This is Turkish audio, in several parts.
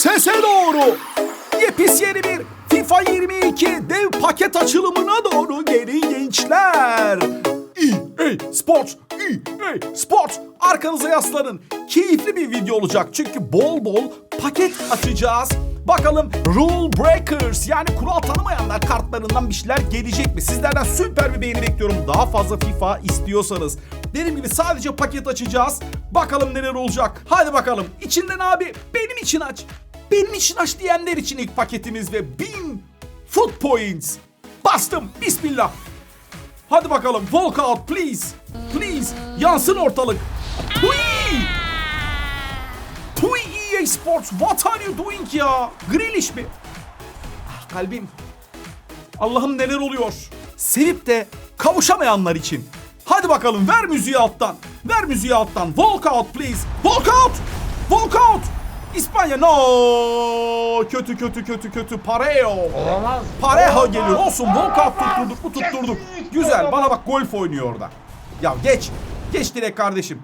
sese doğru. Yepis yeni bir FIFA 22 dev paket açılımına doğru gelin gençler. EA Sports, EA Sports. Arkanıza yaslanın. Keyifli bir video olacak çünkü bol bol paket açacağız. Bakalım Rule Breakers yani kural tanımayanlar kartlarından bir şeyler gelecek mi? Sizlerden süper bir beğeni bekliyorum. Daha fazla FIFA istiyorsanız. Dediğim gibi sadece paket açacağız. Bakalım neler olacak. Hadi bakalım. İçinden abi benim için aç. Benim için aç diyenler için ilk paketimiz ve 1000 foot points. Bastım. Bismillah. Hadi bakalım. Walk out please. Please. Yansın ortalık. Hui! Tui EA Sports. What are you doing ya? Grealish mi? Ah, kalbim. Allah'ım neler oluyor. Sevip de kavuşamayanlar için. Hadi bakalım ver müziği alttan. Ver müziği alttan. Walk out please. Walk out. Walk out. İspanya no. Kötü kötü kötü kötü. Pareo. Olamaz. Parejo geliyor. Olsun walk out tutturduk mu tutturduk. Güzel bana bak golf oynuyor orada. Ya geç. Geç direkt kardeşim.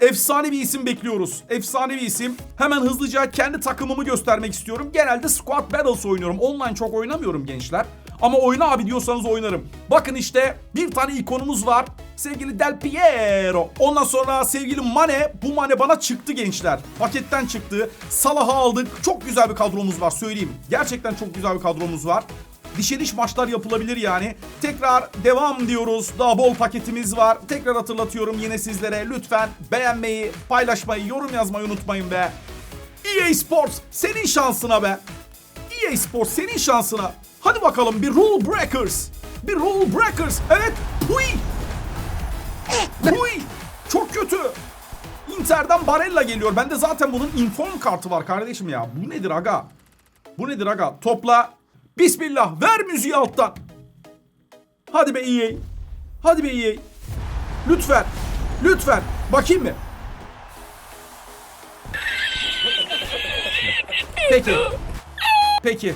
Efsane bir isim bekliyoruz. Efsane bir isim. Hemen hızlıca kendi takımımı göstermek istiyorum. Genelde Squad Battles oynuyorum. Online çok oynamıyorum gençler. Ama oyna abi diyorsanız oynarım. Bakın işte bir tane ikonumuz var. Sevgili Del Piero. Ondan sonra sevgili Mane. Bu Mane bana çıktı gençler. Paketten çıktı. Salah'ı aldık. Çok güzel bir kadromuz var söyleyeyim. Gerçekten çok güzel bir kadromuz var. Dişe diş maçlar yapılabilir yani. Tekrar devam diyoruz. Daha bol paketimiz var. Tekrar hatırlatıyorum yine sizlere. Lütfen beğenmeyi, paylaşmayı, yorum yazmayı unutmayın be. EA Sports senin şansına be. EA Sports senin şansına. Hadi bakalım bir Rule Breakers. Bir Rule Breakers. Evet. Puy. Puy. Çok kötü. Inter'den Barella geliyor. Bende zaten bunun inform kartı var kardeşim ya. Bu nedir aga? Bu nedir aga? Topla. Bismillah. Ver müziği alttan. Hadi be EA. Hadi be EA. Lütfen. Lütfen. Bakayım mı? Peki. Peki.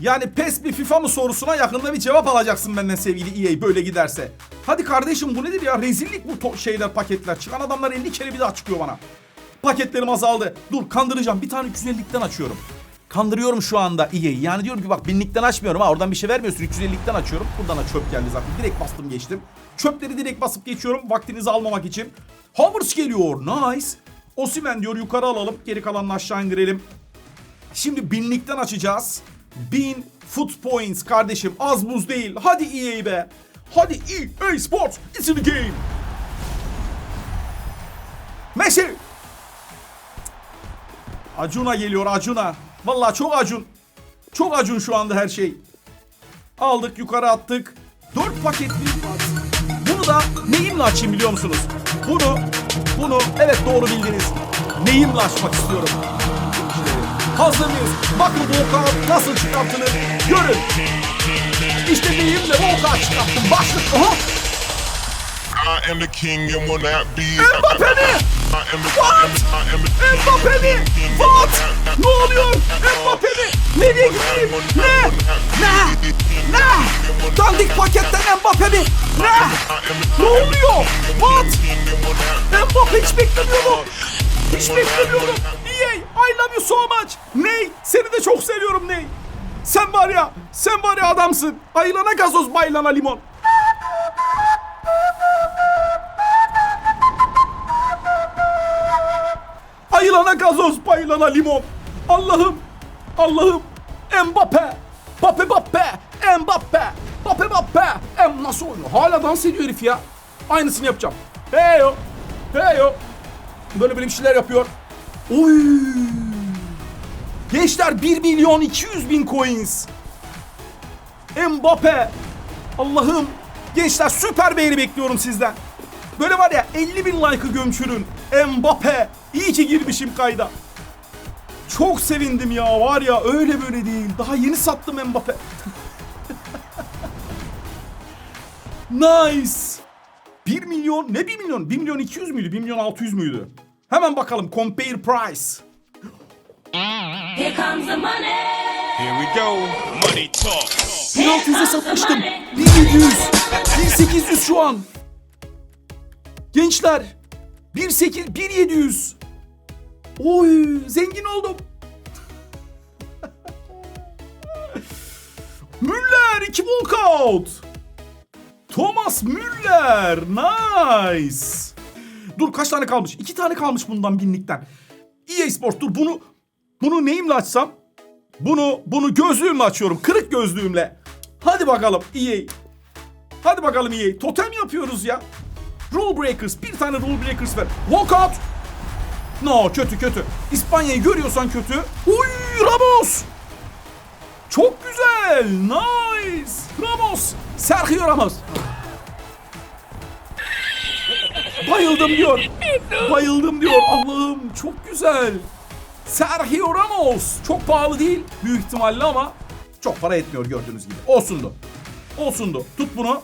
Yani PES mi FIFA mı sorusuna yakında bir cevap alacaksın benden sevgili EA böyle giderse. Hadi kardeşim bu nedir ya? Rezillik bu şeyler paketler. Çıkan adamlar 50 kere bir daha çıkıyor bana. Paketlerim azaldı. Dur kandıracağım. Bir tane 350'likten açıyorum. Kandırıyorum şu anda EA'yi. Yani diyorum ki bak binlikten açmıyorum ha. Oradan bir şey vermiyorsun. 350'likten açıyorum. Buradan da çöp geldi zaten. Direkt bastım geçtim. Çöpleri direkt basıp geçiyorum. Vaktinizi almamak için. Havertz geliyor. Nice. Osimhen diyor yukarı alalım. Geri kalanını aşağı indirelim. Şimdi binlikten açacağız. Bin foot points kardeşim. Az buz değil. Hadi EA be. Hadi EA Sports. It's in the game. Messi. Acun'a geliyor Acun'a. Vallahi çok Acun. Çok Acun şu anda her şey. Aldık yukarı attık. 4 paket bir var. Bunu da neyimle açayım biliyor musunuz? Bunu, bunu evet doğru bildiniz. Neyimle açmak istiyorum. Hazır mıyız? Bakın Volkan nasıl çıkartılır. Görün. İşte neyimle Volkan çıkarttım. Başlık. Aha. I am the king and will not be. Mbappe mi? I am the What? I am the Mbappe mi? What? Ne oluyor? Mbappe mi? Nereye gideyim? Ne? Ne? Ne? Dandik paketten Mbappe mi? Ne? Ne oluyor? What? Mbappe hiç beklemiyordum. Hiç beklemiyordum. I love you so much. Ney? Seni de çok seviyorum Ney. Sen var ya, sen var ya adamsın. Ayılana gazoz, baylana limon. Ayılana gazoz, bayılana limon. Allah'ım, Allah'ım. Mbappe, Bappe Bappe, Mbappe, Bappe Bappe. Em nasıl oynuyor? Hala dans ediyor herif ya. Aynısını yapacağım. Heyo, heyo. Böyle böyle bir şeyler yapıyor. Oy. Gençler 1 milyon 200 bin coins. Mbappe. Allah'ım. Gençler süper beğeni bekliyorum sizden. Böyle var ya 50 bin like'ı gömçürün. Mbappe. İyi ki girmişim kayda. Çok sevindim ya var ya öyle böyle değil. Daha yeni sattım Mbappe. nice. 1 milyon ne 1 milyon? 1 milyon 200 müydü? 1 milyon 600 müydü? Hemen bakalım compare price. Here comes the money. Here we go. Money talk. 1600'e satmıştım. 1700. 1800 şu an. Gençler. 18 1700. Oy zengin oldum. Müller 2 walkout. Thomas Müller. Nice. Dur kaç tane kalmış? 2 tane kalmış bundan binlikten. EA Sports dur bunu bunu neyimle açsam? Bunu bunu gözlüğümle açıyorum. Kırık gözlüğümle. Hadi bakalım EA. Hadi bakalım EA. Totem yapıyoruz ya. Rule Breakers. Bir tane Rule Breakers ver. Walkout. No kötü kötü. İspanya'yı görüyorsan kötü. Uy Ramos. Çok güzel. Nice. Ramos. Sergio Ramos. Bayıldım diyor. Bayıldım diyor. Allah'ım çok güzel. Sergio Ramos. Çok pahalı değil büyük ihtimalle ama çok para etmiyor gördüğünüz gibi. Olsundu. Olsundu. Tut bunu.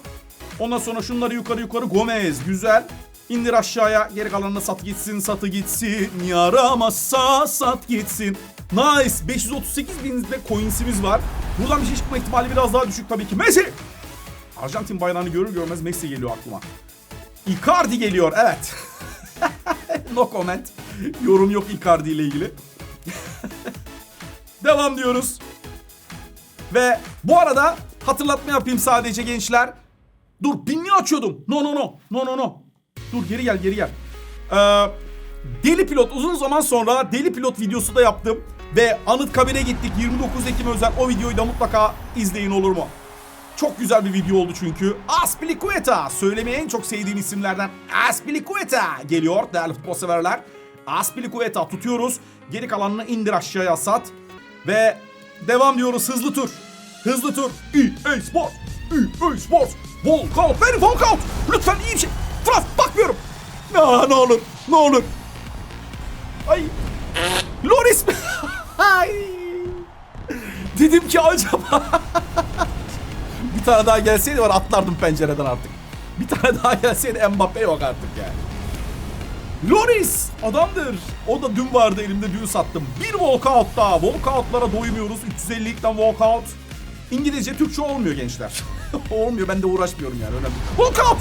Ondan sonra şunları yukarı yukarı Gomez. Güzel. İndir aşağıya. Geri kalanını sat gitsin, satı gitsin. Yaramazsa sat gitsin. Nice. 538 bininde coinsimiz var. Buradan bir şey çıkma ihtimali biraz daha düşük tabii ki. Messi! Arjantin bayrağını görür görmez Messi geliyor aklıma. Icardi geliyor evet. no comment. Yorum yok Icardi ile ilgili. Devam diyoruz. Ve bu arada hatırlatma yapayım sadece gençler. Dur binliği açıyordum. No no no. No no no. Dur geri gel geri gel. Ee, Deli Pilot uzun zaman sonra Deli Pilot videosu da yaptım. Ve Anıtkabir'e gittik 29 Ekim özel o videoyu da mutlaka izleyin olur mu? Çok güzel bir video oldu çünkü. Aspilicueta söylemeyi en çok sevdiğim isimlerden Aspilicueta geliyor değerli futbol severler. Aspilicueta tutuyoruz. Geri kalanını indir aşağıya sat. Ve devam diyoruz hızlı tur. Hızlı tur. EA Sports. EA Sports. Walkout. Beni walkout. Lütfen iyi bir şey. Fırat bakmıyorum. Aa, ne olur. Ne olur. Ay. Loris. Ay. Dedim ki acaba bir tane daha gelseydi var atlardım pencereden artık. Bir tane daha gelseydi Mbappe yok artık yani. Loris adamdır. O da dün vardı elimde dün sattım. Bir walkout daha. Walkoutlara doymuyoruz. 350'likten walkout. İngilizce Türkçe olmuyor gençler. olmuyor ben de uğraşmıyorum yani önemli. Walkout!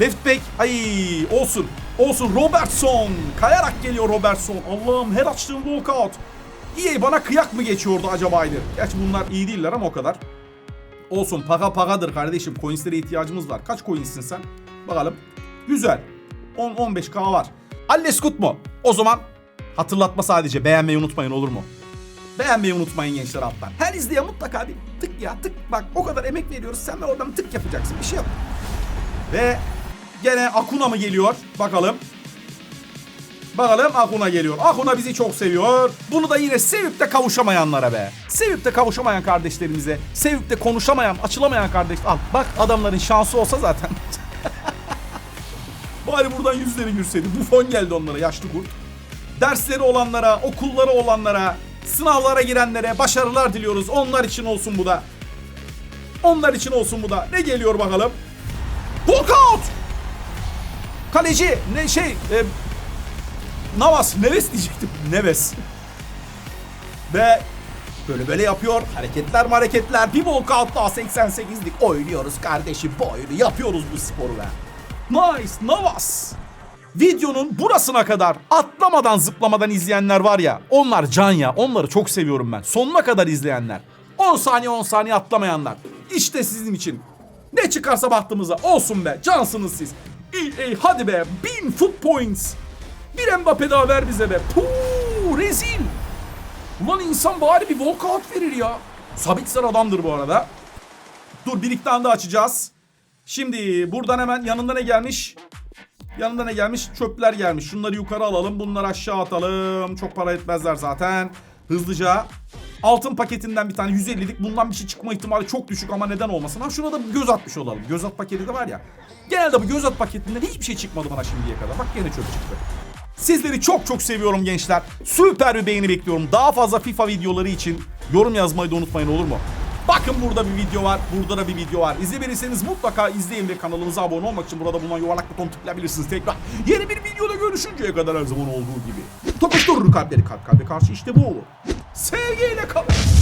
Left back ay olsun. Olsun Robertson. Kayarak geliyor Robertson. Allah'ım her açtığım walkout. EA bana kıyak mı geçiyordu acabaydı? Gerçi bunlar iyi değiller ama o kadar. Olsun paga pagadır kardeşim. Coinslere ihtiyacımız var. Kaç coinsin sen? Bakalım. Güzel. 10-15k var. Alles gut mu? O zaman hatırlatma sadece. Beğenmeyi unutmayın olur mu? Beğenmeyi unutmayın gençler alttan. Her izleyen mutlaka bir tık ya tık. Bak o kadar emek veriyoruz. Sen de oradan tık yapacaksın. Bir şey yap. Ve gene Akuna mı geliyor? Bakalım. Bakalım Akuna geliyor. Akuna bizi çok seviyor. Bunu da yine sevip de kavuşamayanlara be. Sevip de kavuşamayan kardeşlerimize. Sevip de konuşamayan, açılamayan kardeş. Al bak adamların şansı olsa zaten. Bari buradan yüzleri gülseydi. Bu fon geldi onlara yaşlı kurt. Dersleri olanlara, okulları olanlara, sınavlara girenlere başarılar diliyoruz. Onlar için olsun bu da. Onlar için olsun bu da. Ne geliyor bakalım? Walkout! Kaleci ne şey e, Navas, Neves diyecektim. Neves. Ve böyle böyle yapıyor. Hareketler hareketler. Bir walkout daha 88'lik oynuyoruz kardeşim. Bu oyunu yapıyoruz bu sporu be. Nice. Navas. Videonun burasına kadar atlamadan zıplamadan izleyenler var ya. Onlar can ya. Onları çok seviyorum ben. Sonuna kadar izleyenler. 10 saniye 10 saniye atlamayanlar. İşte sizin için. Ne çıkarsa baktığımıza olsun be. Cansınız siz. EA hadi be. 1000 foot points. Bir Mbappe daha ver bize be. Puuu rezil. Ulan insan bari bir walkout verir ya. Sabitzer adamdır bu arada. Dur bir iki tane açacağız. Şimdi buradan hemen yanında ne gelmiş? Yanında ne gelmiş? Çöpler gelmiş. Şunları yukarı alalım. Bunları aşağı atalım. Çok para etmezler zaten. Hızlıca. Altın paketinden bir tane 150'lik. Bundan bir şey çıkma ihtimali çok düşük ama neden olmasın? Ha şuna da bir göz atmış olalım. Göz at paketi de var ya. Genelde bu göz at paketinden hiçbir şey çıkmadı bana şimdiye kadar. Bak gene çöp çıktı. Sizleri çok çok seviyorum gençler. Süper bir beğeni bekliyorum. Daha fazla FIFA videoları için yorum yazmayı da unutmayın olur mu? Bakın burada bir video var, burada da bir video var. İzlemediyseniz mutlaka izleyin ve kanalımıza abone olmak için burada bulunan yuvarlak buton tıklayabilirsiniz tekrar. Yeni bir videoda görüşünceye kadar her zaman olduğu gibi. Tokuşturur kalpleri kalp kalbe karşı işte bu. Sevgiyle kalın.